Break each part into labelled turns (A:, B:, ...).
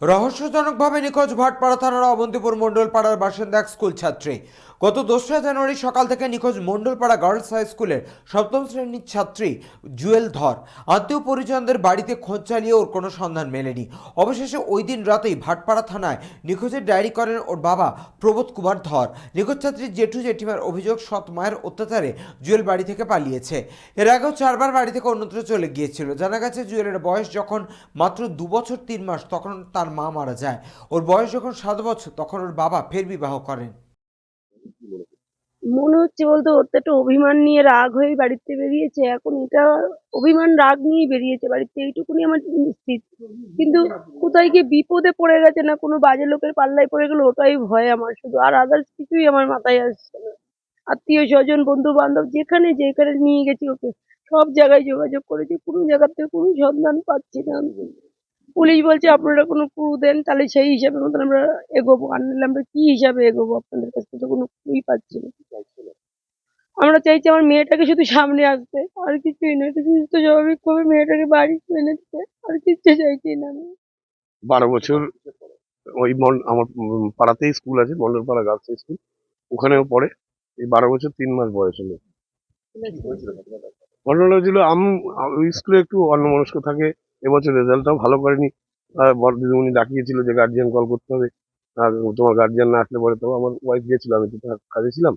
A: রহস্যজনকভাবে নিখোঁজ ভাটপাড়া থানার অবন্তিপুর মণ্ডলপাড়ার বাসিন্দা এক স্কুল ছাত্রী। গত দোসরা জানুয়ারি সকাল থেকে নিখোঁজ মণ্ডলপাড়া গার্লস হাই স্কুলের সপ্তম শ্রেণির ছাত্রী জুয়েল ধর। আত্মীয় পরিজনদের বাড়িতে খোঁজ চালিয়ে ওর কোনো সন্ধান মেলেনি। অবশেষে ওই দিন রাতেই ভাটপাড়া থানায় নিখোঁজের ডায়েরি করেন ওর বাবা প্রবোধ কুমার ধর। নিখোঁজ ছাত্রীর জেঠু জেঠিমার অভিযোগ, সৎ মায়ের অত্যাচারে জুয়েল বাড়ি থেকে পালিয়েছে। এর আগেও চারবার বাড়ি থেকে অন্যত্র চলে গিয়েছিল। জানা গেছে, জুয়েলের বয়স যখন মাত্র দু বছর তিন মাস, তখন তার মা মারা যায়। ওর বয়স যখন সাত বছর, তখন ওর বাবা ফের বিবাহ করেন।
B: মনে হচ্ছে বলতে ওর তো একটা অভিমান নিয়ে রাগ হয়ে বাড়িতে বেরিয়েছে। এখন এটা অভিমান রাগ নিয়েই বেরিয়েছে। বাড়িতে এইটুকুনি আমার নিশ্চিত কিন্তু কোথায় গিয়ে বিপদে পড়ে গেছে না কোনো বাজে লোকের পাল্লায় পড়ে গেলে, ওটাই ভয় আমার। শুধু আর আদার্স কিছুই আমার মাথায় আসছে না। আত্মীয়, স্বজন বন্ধু বান্ধব যেখানে যেখানে নিয়ে গেছি ওকে, সব জায়গায় যোগাযোগ করেছি। কোনো জায়গার থেকে কোনো সন্ধান পাচ্ছি না আমি। পুলিশ বলছে আপনারা কোনো ক্লু দেন তাহলে সেই হিসাবে মতন আমরা এগোবো। আর নাহলে আমরা কি হিসাবে এগোবো আপনাদের কাছ থেকে? কোনো ক্লুই পাচ্ছি না। আমরা চাইছি আমার মেয়েটাকে শুধু সামনে আসতে। আর কিছুই না একটু সুস্থ স্বাভাবিক ভাবে মেয়েটাকে বাড়ি এনে দিতে। আর কিচ্ছু চাইছি না আমি।
C: বারো বছর ওই মন- আমার পাড়াতেই স্কুল আছে মন্ডলপাড়া গার্লস স্কুল। ওখানেও পড়ে। এই বারো বছর তিন মাস বয়স হলো। ঘটনাটা ছিল আমি ওই স্কুলে একটু অন্যমনস্ক থাকে। এবছর রেজাল্টটাও ভালো করেনি। বড় দিদিমণি ডাকিয়েছিল যে গার্জিয়ান কল করতে হবে। আর তোমার গার্জিয়ান না আসলে পরে তো আমার ওয়াইফ গেছিল, আমি তো কাজে ছিলাম।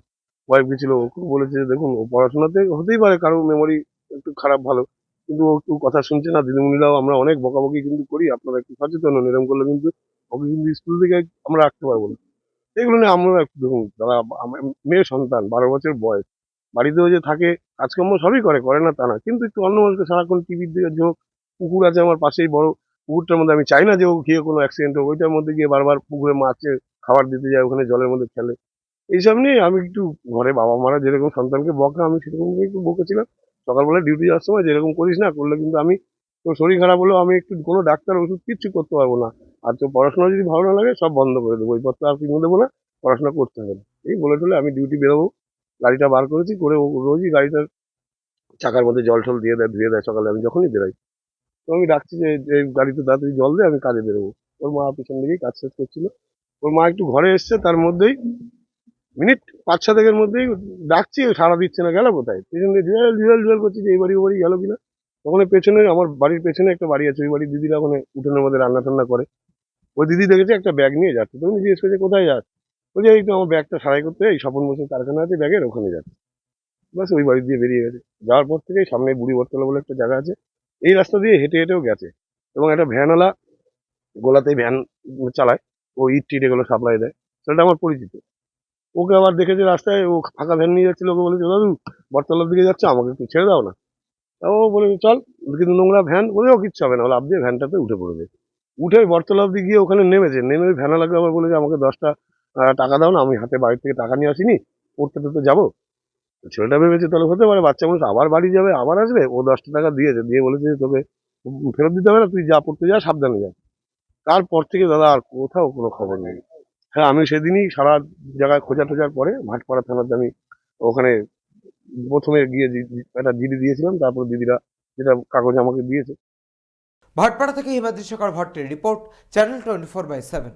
C: ওয়াইফ গেছিল, ওকে বলেছে যে দেখুন, ও পড়াশোনাতে হতেই পারে, কারও মেমোরি একটু খারাপ ভালো। কিন্তু ও একটু কথা শুনছে না দিদিমণিরাও আমরা অনেক বকাবকি কিন্তু করি, আপনারা একটু সচেতন হন, এরকম করলে কিন্তু ওকে কিন্তু স্কুল থেকে আমরা রাখতে পারব না। এগুলো নিয়ে আমরা একটু দেখুন আমার মেয়ে সন্তান, বারো বছর বয়স, বাড়িতেও যে থাকে, কাজকর্ম সবই করে করে না তা না। কিন্তু একটু অন্য মানুষকে সারাক্ষণ টিভির দিকে ঝোঁক পুকুর আছে আমার পাশেই, বড় পুকুরটার মধ্যে আমি চাই না যে ও গিয়ে কোনো অ্যাক্সিডেন্ট হোক। ওইটার মধ্যে গিয়ে বারবার পুকুরে মাছে খাবার দিতে যায়, ওখানে জলের মধ্যে খেলে এইসব নিয়ে আমি একটু ঘরে বাবা মারা যেরকম সন্তানকে বকা, আমি সেরকম একটু বকেছিলাম। সকালবেলা ডিউটি যাওয়ার সময় যেরকম করিস না, করলে কিন্তু আমি, তোর শরীর খারাপ হলেও আমি একটু কোনো ডাক্তার ওষুধ কিচ্ছু করতে পারব না। আর তো পড়াশোনা যদি ভালো না লাগে, সব বন্ধ করে দেবো। ওই বইপত্র আর কিনে দেবো না, পড়াশোনা করতে হবে এই বলে টলে আমি ডিউটি বেরোবো, গাড়িটা বার করেছি, করে ও রোজই গাড়িটার চাকার মধ্যে জল টল দিয়ে দেয়, ধুয়ে দেয় সকালে। আমি যখনই বেরোই তো আমি ডাকছি যে গাড়িতে তাড়াতাড়ি জল দিয়ে আমি কাজে বেরোবো। ওর মা পিছন দিকেই কাজ শেষ করছিল। ওর মা একটু ঘরে এসছে, তার মধ্যেই মিনিট পাঁচ থেকে মধ্যেই ডাকছি সারা দিচ্ছে না, গেল কোথায়? পেছন দিয়ে জুয়েল জুয়েল জুয়েল করছি যে, এই বাড়ি, ও বাড়ি গেল কিনা? তখন পেছনে, আমার বাড়ির পেছনে একটা বাড়ি আছে, ওই বাড়ির দিদিরা ওখানে উঠোনের মধ্যে রান্না টান্না করে। ওই দিদি দেখেছে একটা ব্যাগ নিয়ে যাচ্ছে, তখন জিজ্ঞেস করছে, কোথায় যাচ্ছে বলছে, এই তো আমার ব্যাগটা সারাই করতে এই স্বপন বসে কারখানা আছে, ব্যাগের ওখানে যাচ্ছে। বাস ওই বাড়ি দিয়ে বেরিয়ে গেছে। যাওয়ার পর থেকে সামনে বুড়ি বটতলা বলে একটা জায়গা আছে। এই রাস্তা দিয়ে হেঁটে হেঁটেও গেছে। এবং একটা ভ্যানওয়ালা গোলাতেই ভ্যান চালায়, ও ইট টিট এগুলো সাপ্লাই দেয়। সেটা আমার পরিচিত। ওকে আবার দেখেছে রাস্তায়, ও ফাঁকা ভ্যান নিয়ে যাচ্ছিল, ওকে বলেছে, দাদু, বটতলার দিকে যাচ্ছে, আমাকে একটু ছেড়ে দাও না। ও বলে, চল, কিন্তু নোংরা ভ্যান, বলে, ও, কিচ্ছু হবে না, বলে আপনি ভ্যানটাতে উঠে পড়বে উঠে বটতলা অব্দি গিয়ে ওখানে নেমেছে। নেমে ওই ভ্যানা লাগবে আবার বলেছে আমাকে দশটা টাকা দাও না, আমি হাতে বাড়ির থেকে টাকা নিয়ে আসিনি, পড়তে তো যাব? ছেলেটা ভেবেছে, তাহলে হতে পারে বাচ্চা মানুষ আবার বাড়ি যাবে, আবার আসবে? ও দশটা টাকা দিয়েছে, দিয়ে বলেছে যে তোকে ফেরত দিতে হবে না, তুই যা পড়তে যা, সাবধানে যা। তারপর থেকে দাদা আর কোথাও কোনো খবর নেই। হ্যাঁ আমি সেদিনই সারা জায়গায় খোঁজা টোজার পরে ভাটপাড়া থানাতে আমি ওখানে প্রথমে গিয়ে একটা জিডি দিয়েছিলাম, তারপর দিদিরা যেটা কাগজ আমাকে দিয়েছে।
A: ভাটপাড়া থেকে Himadri Shekhar ভট্টের report, channel twenty four by seven.